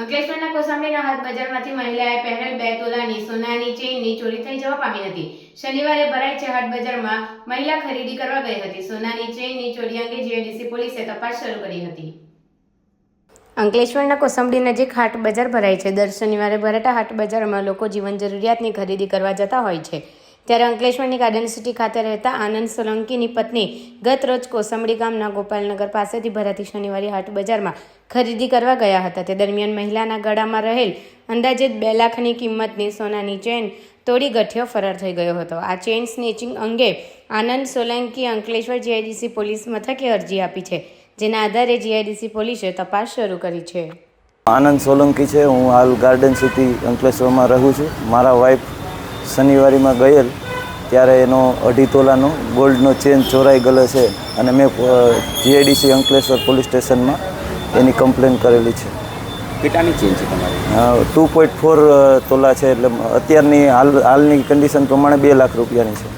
અંકલેશ્વરના કોસાંબીના હાથ બજારમાંથી મહિલાએ પહેરેલ બે તોલાની સોનાની ચેઇનની ચોરી થઈ જવા પામી હતી. શનિવારે ભરાય છે હાટ બજારમાં મહિલા ખરીદી કરવા ગઈ હતી. સોનાની ચેઇનની ચોરી અંગે જીએડીસી પોલીસે તપાસ શરૂ કરી હતી. અંકલેશ્વરના કોસંબડી નજીક હાટ બજાર ભરાય છે. દર શનિવારે ભરાતા હાટ બજારમાં લોકો જીવન જરૂરિયાતની ખરીદી કરવા જતા હોય છે. ત્યારે અંકલેશ્વરની ગાર્ડન સિટી ખાતે રહેતા આનંદ સોલંકીની પત્ની ગત રોજ કોસંબડી ગામના ગોપાલનગર પાસેથી ભરાતી શનિવારે હાટ બજારમાં ખરીદી કરવા ગયા હતા. તે દરમિયાન મહિલાના ગળામાં રહેલ અંદાજિત બે લાખની કિંમતની સોનાની ચેન તોડી ગઠિયો ફરાર થઈ ગયો હતો. આ ચેન સ્નેચિંગ અંગે આનંદ સોલંકી અંકલેશ્વર જીઆઈડીસી પોલીસ મથકે અરજી આપી છે, જેના આધારે જીઆઈડીસી પોલીસે તપાસ શરૂ કરી છે. આનંદ સોલંકી છે. હું હાલ ગાર્ડન સિટી અંકલેશ્વરમાં રહું છું. મારા વાઈફ શનિવારીમાં ગયેલ ત્યારે એનો અઢી તોલાનો ગોલ્ડનો ચેન ચોરાઈ ગયેલો છે અને મેં જીઆઈડીસી અંકલેશ્વર પોલીસ સ્ટેશનમાં એની કમ્પ્લેન કરેલી છે. કેટલાની ચેન છે તમારી? ટુ પોઈન્ટ ફોર તોલા છે એટલે અત્યારની હાલ હાલની કન્ડિશન પ્રમાણે બે લાખ રૂપિયાની છે.